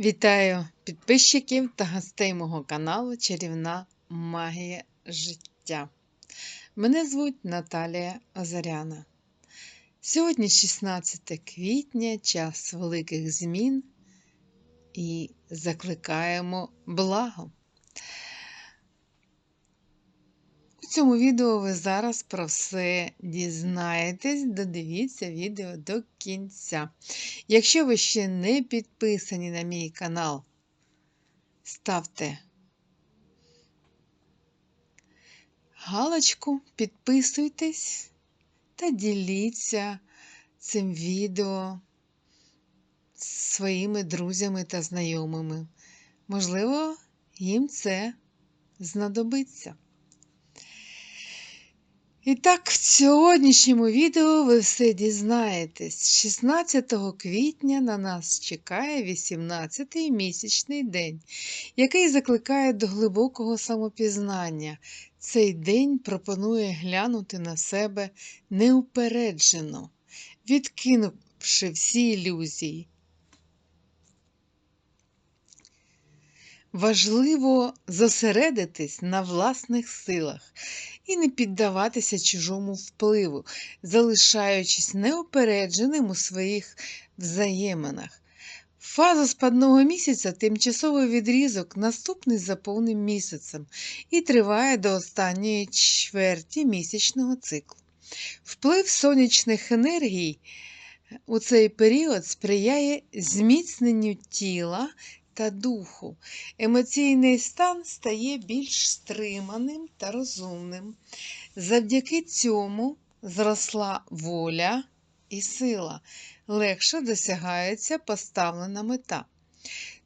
Вітаю підписчиків та гостей мого каналу Чарівна Магія життя. Мене звуть Наталія Озаряна. Сьогодні 16 квітня, час великих змін і закликаємо благо. У цьому відео ви зараз про все дізнаєтесь, додивіться відео до кінця. Якщо ви ще не підписані на мій канал, ставте галочку, підписуйтесь та діліться цим відео з своїми друзями та знайомими. Можливо, їм це знадобиться. І так, в сьогоднішньому відео ви все дізнаєтесь. 16 квітня на нас чекає 18-й місячний день, який закликає до глибокого самопізнання. Цей день пропонує глянути на себе неупереджено, відкинувши всі ілюзії. Важливо зосередитись на власних силах і не піддаватися чужому впливу, залишаючись неупередженим у своїх взаєминах. Фаза спадного місяця тимчасовий відрізок, наступний за повним місяцем, і триває до останньої чверті місячного циклу. Вплив сонячних енергій у цей період сприяє зміцненню тіла та духу. Емоційний стан стає більш стриманим та розумним. Завдяки цьому зросла воля і сила, легше досягається поставлена мета.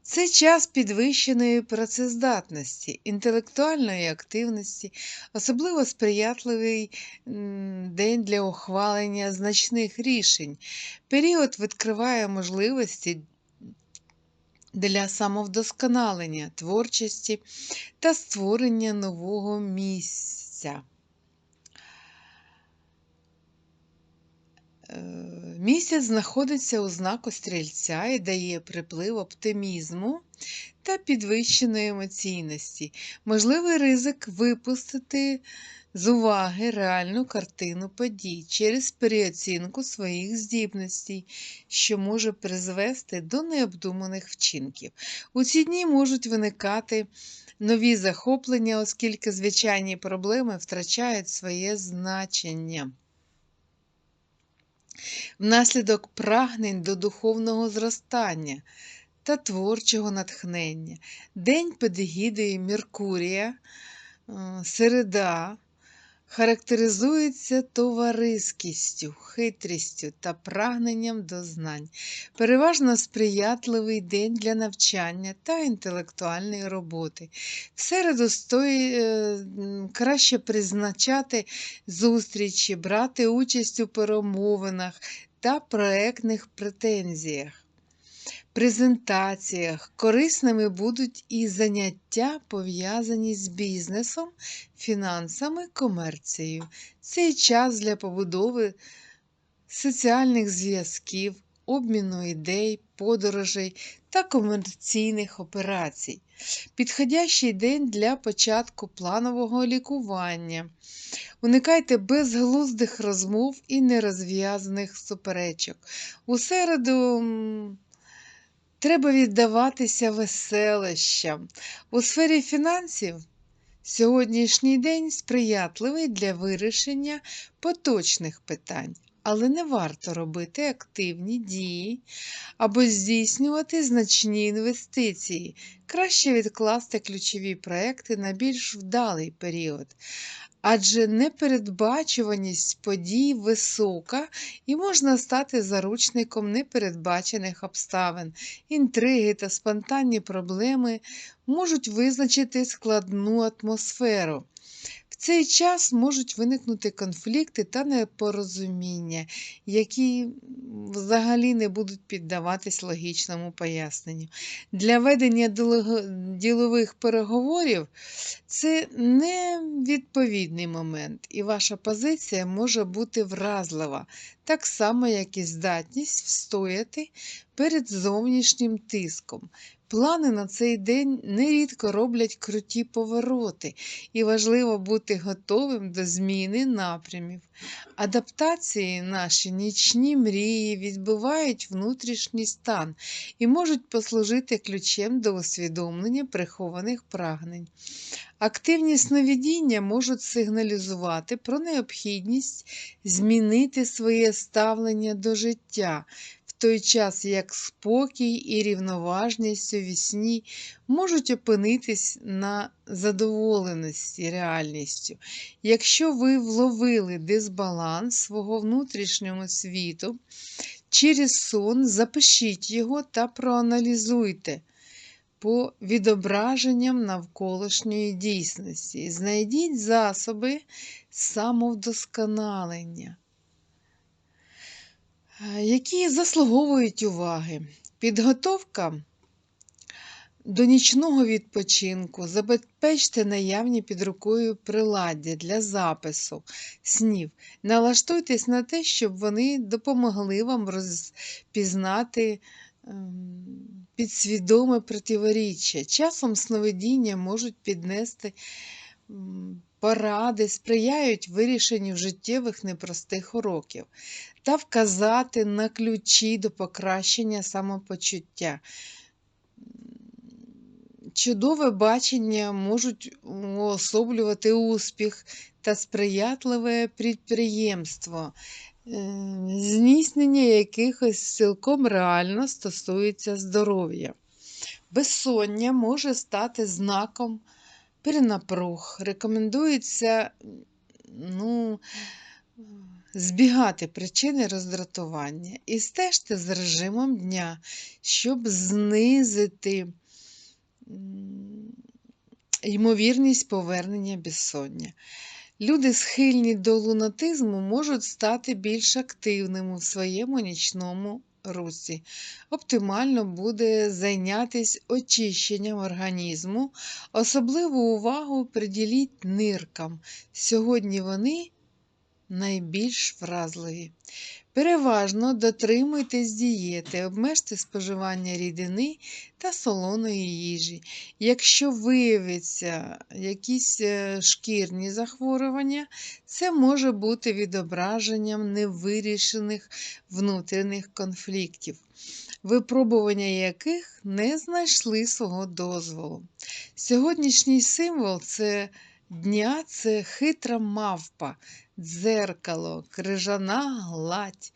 Це час підвищеної працездатності, інтелектуальної активності, особливо сприятливий день для ухвалення значних рішень. Період відкриває можливості для самовдосконалення творчості та створення нового місця. Місяць знаходиться у знаку стрільця і дає приплив оптимізму та підвищеної емоційності, можливий ризик випустити з уваги реальну картину подій через переоцінку своїх здібностей, що може призвести до необдуманих вчинків. У ці дні можуть виникати нові захоплення, оскільки звичайні проблеми втрачають своє значення. Внаслідок прагнень до духовного зростання та творчого натхнення, День під егідою Меркурія, е, середа характеризується товариськістю, хитрістю та прагненням до знань, переважно сприятливий день для навчання та інтелектуальної роботи. В середу стоїть е, краще призначати зустрічі, брати участь у перемовинах та проектних претензіях презентаціях. Корисними будуть і заняття, пов'язані з бізнесом, фінансами, комерцією. Цей час для побудови соціальних зв'язків, обміну ідей, подорожей та комерційних операцій. Підходящий день для початку планового лікування. Уникайте безглуздих розмов і нерозв'язаних суперечок. У середу Треба віддаватися веселищам. У сфері фінансів сьогоднішній день сприятливий для вирішення поточних питань, але не варто робити активні дії або здійснювати значні інвестиції. Краще відкласти ключові проекти на більш вдалий період адже непередбачуваність подій висока і можна стати заручником непередбачених обставин, інтриги та спонтанні проблеми можуть визначити складну атмосферу. Цей час можуть виникнути конфлікти та непорозуміння, які взагалі не будуть піддаватись логічному поясненню. Для ведення ділових переговорів це невідповідний момент, і ваша позиція може бути вразлива, так само, як і здатність встояти перед зовнішнім тиском. Плани на цей день нерідко роблять круті повороти, і важливо бути готовим до зміни напрямів. Адаптації наші нічні мрії відбивають внутрішній стан і можуть послужити ключем до усвідомлення прихованих прагнень. Активні сновидіння можуть сигналізувати про необхідність змінити своє ставлення до життя, той час як спокій і рівноважність у вісні можуть опинитись на задоволеності реальністю. Якщо ви вловили дисбаланс свого внутрішнього світу, через сон запишіть його та проаналізуйте по відображенням навколишньої дійсності. Знайдіть засоби самовдосконалення, які заслуговують уваги. Підготовка до нічного відпочинку забезпечте наявні під рукою приладдя для запису снів. Налаштуйтесь на те, щоб вони допомогли вам розпізнати ем, підсвідоме противоріччя. Часом сновидіння можуть піднести поради, сприяють вирішенню життєвих непростих уроків та вказати на ключі до покращення самопочуття. Чудове бачення можуть уособлювати успіх та сприятливе підприємство, е, здійснення якихось цілком реально стосується здоров'я. Безсоння може стати знаком перенапруг. Рекомендується ну, збігати причини роздратування і стежте з режимом дня, щоб знизити ймовірність повернення безсоння. Люди, схильні до лунатизму, можуть стати більш активними в своєму нічному русі. Оптимально буде зайнятися очищенням організму, особливу увагу приділіть ниркам. Сьогодні вони найбільш вразливі. Переважно дотримуйтесь дієти, обмежте споживання рідини та солоної їжі. Якщо виявиться якісь е, шкірні захворювання, це може бути відображенням невирішених внутрішніх конфліктів, випробування яких не знайшли свого дозволу. Сьогоднішній символ це дня це хитра мавпа, дзеркало, крижана гладь,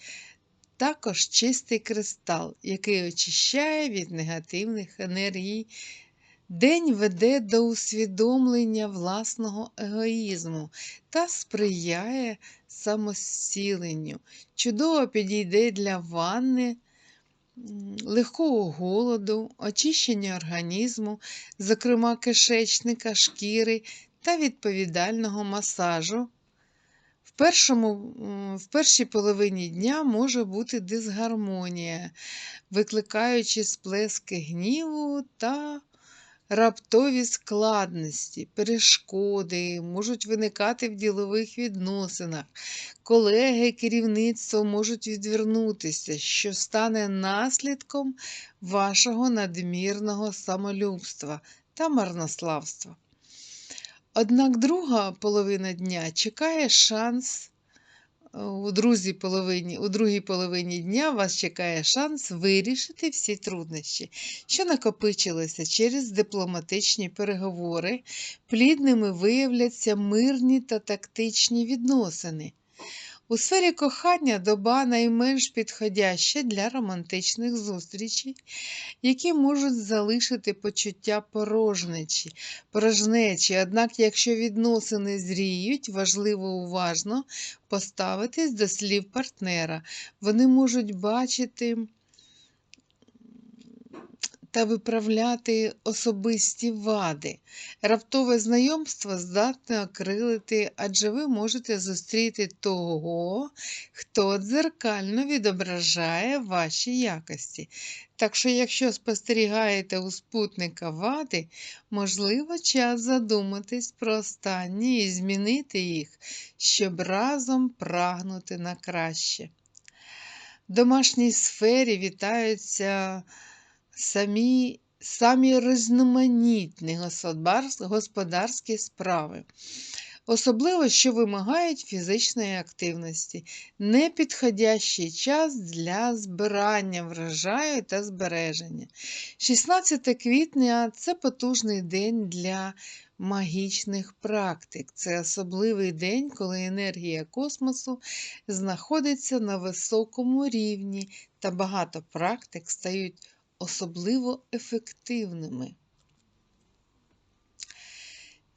також чистий кристал, який очищає від негативних енергій. День веде до усвідомлення власного егоїзму та сприяє самосіленню. Чудово підійде для ванни, легкого голоду, очищення організму, зокрема кишечника, шкіри та відповідального масажу. В, першому, в першій половині дня може бути дисгармонія, викликаючи сплески гніву та раптові складності, перешкоди, можуть виникати в ділових відносинах. Колеги, керівництво можуть відвернутися, що стане наслідком вашого надмірного самолюбства та марнославства. Однак друга половина дня чекає шанс. е, У, другій половині, у другій половині дня вас чекає шанс вирішити всі труднощі, що накопичилися через дипломатичні переговори. Плідними виявляться мирні та тактичні відносини. У сфері кохання доба найменш підходяща для романтичних зустрічей, які можуть залишити почуття порожнечі, порожнечі. Однак, якщо відносини зріють, важливо уважно поставитись до слів партнера. Вони можуть бачити та виправляти особисті вади. Раптове знайомство здатне окрилити, адже ви можете зустріти того, хто дзеркально відображає ваші якості. Так що, якщо спостерігаєте у спутника вади, можливо, час задуматись про останні і змінити їх, щоб разом прагнути на краще. В домашній сфері вітаються самі самі різноманітні господарські справи, особливо, що вимагають фізичної активності, непідходящий час для збирання врожаю та збереження. 16 квітня це потужний день для магічних практик. Це особливий день, коли енергія космосу знаходиться на високому рівні, та багато практик стають особливо ефективними.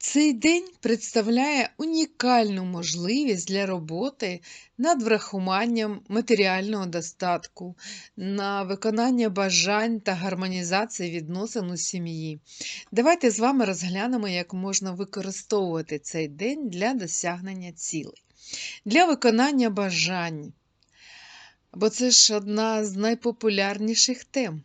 Цей день представляє унікальну можливість для роботи над врахуванням матеріального достатку, на виконання бажань та гармонізації відносин у сім'ї. Давайте з вами розглянемо, як можна використовувати цей день для досягнення цілей. Для виконання бажань, бо це ж одна з найпопулярніших тем.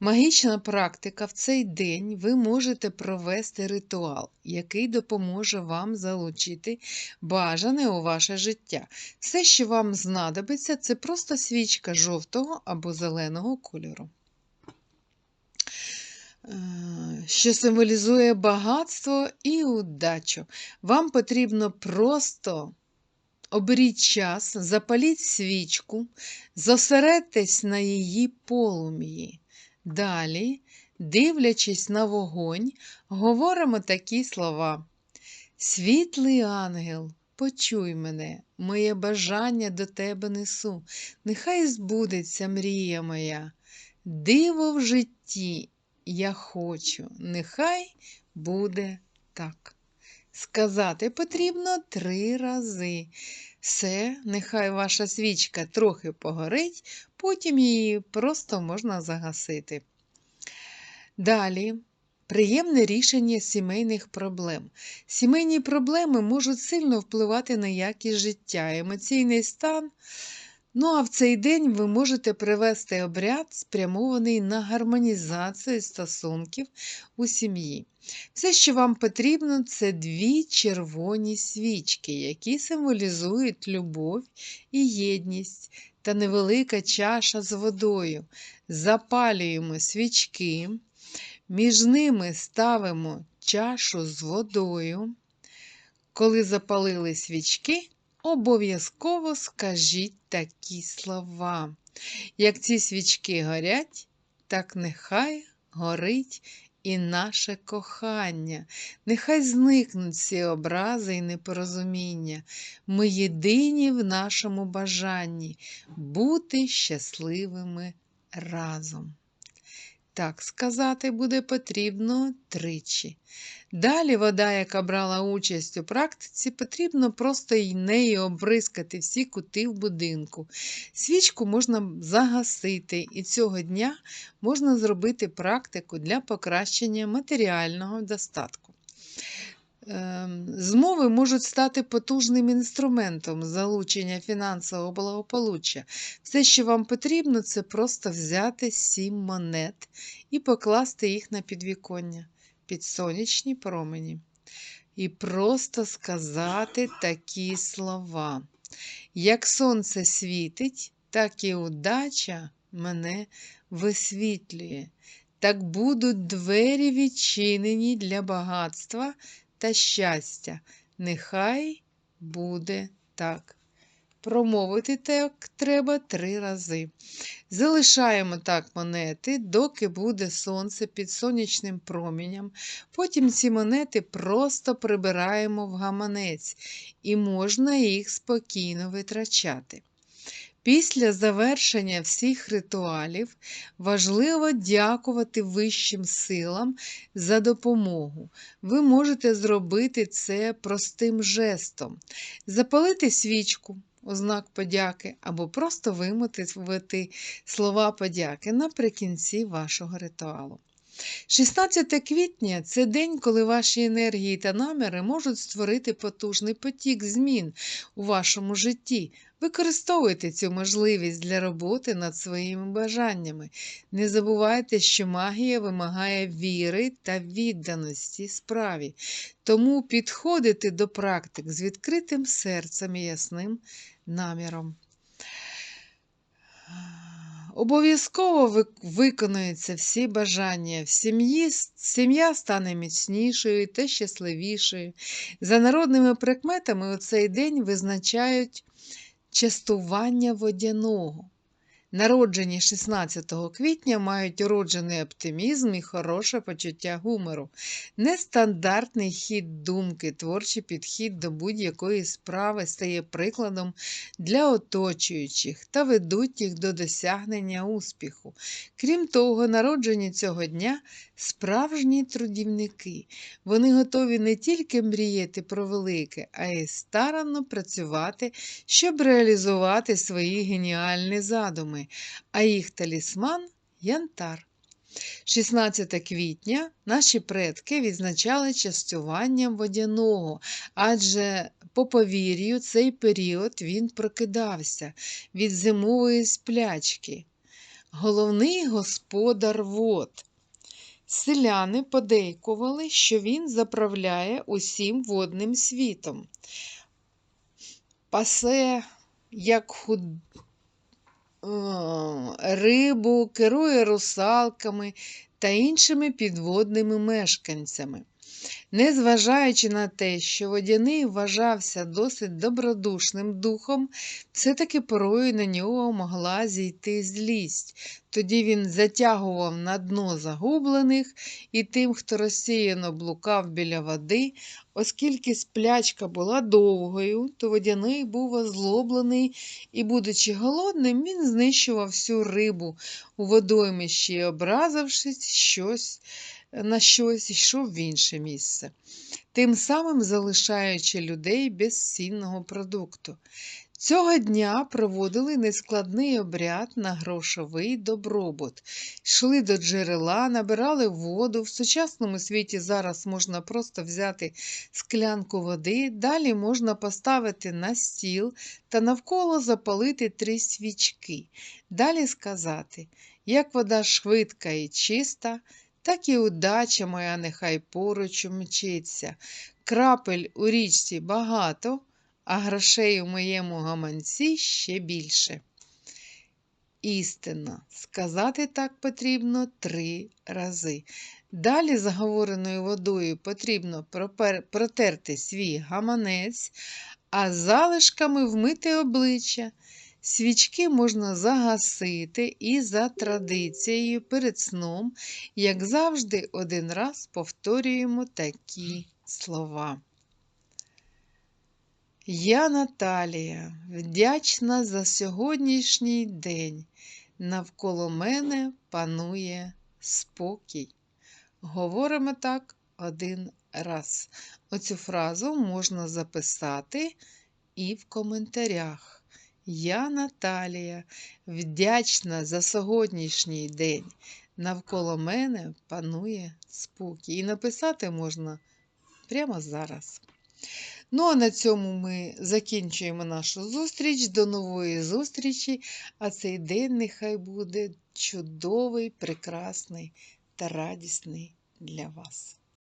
Магічна практика в цей день ви можете провести ритуал, який допоможе вам залучити бажане у ваше життя. Все, що вам знадобиться, це просто свічка жовтого або зеленого кольору. Е, що символізує багатство і удачу. Вам потрібно просто оберіть час, запаліть свічку, зосередьтесь на її полум'ї. Далі, дивлячись на вогонь, говоримо такі слова. Світлий ангел, почуй мене, моє бажання до тебе несу, нехай збудеться мрія моя. Диво в житті я хочу, нехай буде так. Сказати потрібно три рази. Все, нехай ваша свічка трохи погорить, потім її просто можна загасити. Далі. Приємне рішення сімейних проблем. Сімейні проблеми можуть сильно впливати на якість життя, емоційний стан. Ну, а в цей день ви можете привести обряд, спрямований на гармонізацію стосунків у сім'ї. Все, що вам потрібно, це дві червоні свічки, які символізують любов і єдність та невелика чаша з водою. Запалюємо свічки, між ними ставимо чашу з водою. Коли запалили свічки, обов'язково скажіть такі слова. Як ці свічки горять, так нехай горить і наше кохання. Нехай зникнуть всі образи і непорозуміння. Ми єдині в нашому бажанні бути щасливими разом. Так сказати буде потрібно тричі. Далі вода, яка брала участь у практиці, потрібно просто й нею обрискати всі кути в будинку. Свічку можна загасити, і цього дня можна зробити практику для покращення матеріального достатку. Ем, змови можуть стати потужним інструментом залучення фінансового благополуччя. Все, що вам потрібно, це просто взяти сім монет і покласти їх на підвіконня під сонячні промені. І просто сказати такі слова. Як сонце світить, так і удача мене висвітлює. Так будуть двері відчинені для багатства та щастя. Нехай буде так. Промовити так треба три рази. Залишаємо так монети, доки буде сонце під сонячним промінням. Потім ці монети просто прибираємо в гаманець і можна їх спокійно витрачати. Після завершення всіх ритуалів важливо дякувати вищим силам за допомогу. Ви можете зробити це простим жестом, запалити свічку, у знак подяки, або просто вимотивити слова подяки наприкінці вашого ритуалу. 16 квітня це день, коли ваші енергії та наміри можуть створити потужний потік змін у вашому житті. Використовуйте цю можливість для роботи над своїми бажаннями. Не забувайте, що магія вимагає віри та відданості справі, тому підходите до практик з відкритим серцем і ясним наміром. Обов'язково виконуються всі бажання. Сім'я стане міцнішою та щасливішою. За народними прикметами у цей день визначають частування водяного. Народжені 16 квітня мають уроджений оптимізм і хороше почуття гумору, нестандартний хід думки, творчий підхід до будь-якої справи стає прикладом для оточуючих та ведуть їх до досягнення успіху. Крім того, народжені цього дня справжні трудівники. Вони готові не тільки мріяти про велике, а й старанно працювати, щоб реалізувати свої геніальні задуми, а їх талісман янтар. 16 квітня наші предки відзначали частуванням водяного, адже по повір'ю цей період він прокидався від зимової сплячки. Головний господар вод. Селяни подейкували, що він заправляє усім водним світом. Пасе, як худ... рибу, керує русалками та іншими підводними мешканцями. Незважаючи на те, що водяний вважався досить добродушним духом, все-таки порою на нього могла зійти злість. Тоді він затягував на дно загублених і тим, хто розсіяно блукав біля води, оскільки сплячка була довгою, то водяний був озлоблений і, будучи голодним, він знищував всю рибу у водоймищі, образившись щось на щось, йшов в інше місце, тим самим залишаючи людей без цінного продукту. Цього дня проводили нескладний обряд на грошовий добробут. Йшли до джерела, набирали воду. В сучасному світі зараз можна просто взяти склянку води, далі можна поставити на стіл та навколо запалити три свічки. Далі сказати, як вода швидка і чиста, так і удача моя нехай поруч мчиться. Крапель у річці багато, а грошей у моєму гаманці ще більше. Істина, сказати так потрібно три рази. Далі заговореною водою потрібно протерти свій гаманець, а залишками вмити обличчя. Свічки можна загасити і за традицією перед сном, як завжди, один раз повторюємо такі слова. Я Наталія, вдячна за сьогоднішній день. Навколо мене панує спокій. Говоримо так один раз. Оцю фразу можна записати і в коментарях. Я Наталія, вдячна за сьогоднішній день. Навколо мене панує спокій. І написати можна прямо зараз. Ну, а на цьому ми закінчуємо нашу зустріч. До нової зустрічі. А цей день нехай буде чудовий, прекрасний та радісний для вас.